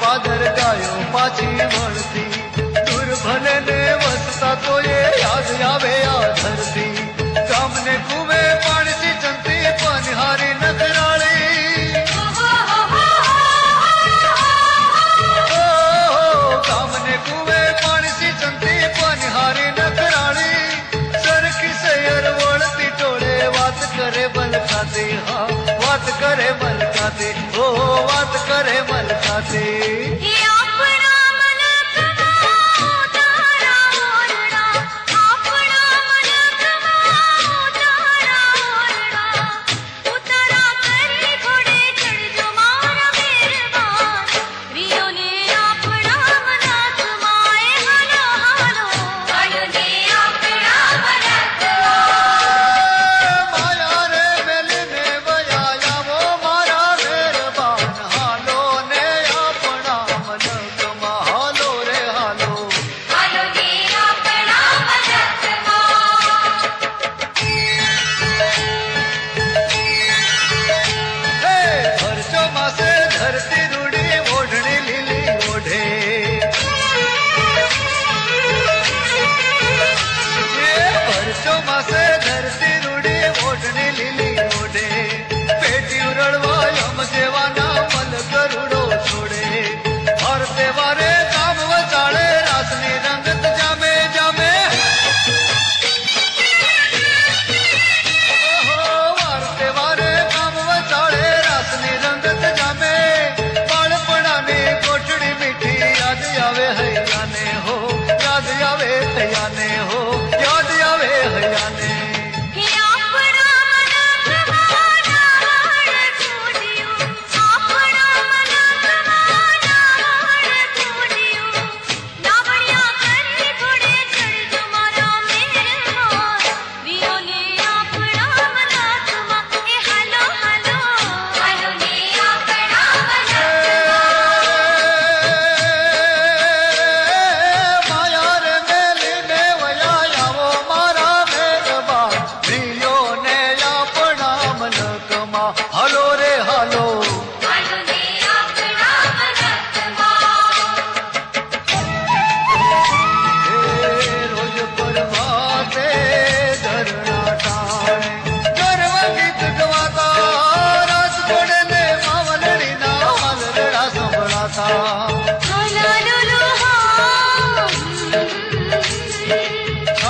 पादर गायो पाची मरती दुर्भल ने वसता तो ये याद आवे आ धरती। कम ने कुवे पानी सी चंती पनिहारी नगराली कम ने कुवे पानी सी चंती पनिहारी नगराली सर किसे यार वड़ती टोले वात करे बल खाते हाँ वात करे मल खाते ओ वात करे मल खाते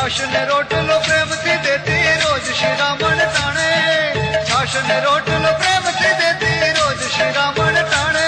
શાસન રોટલો પ્રેમથી દેતી રોજ શ્રીરામણ તાણે શાસન રોટલો પ્રેમથી દેતી રોજ શ્રીરામણ તાણે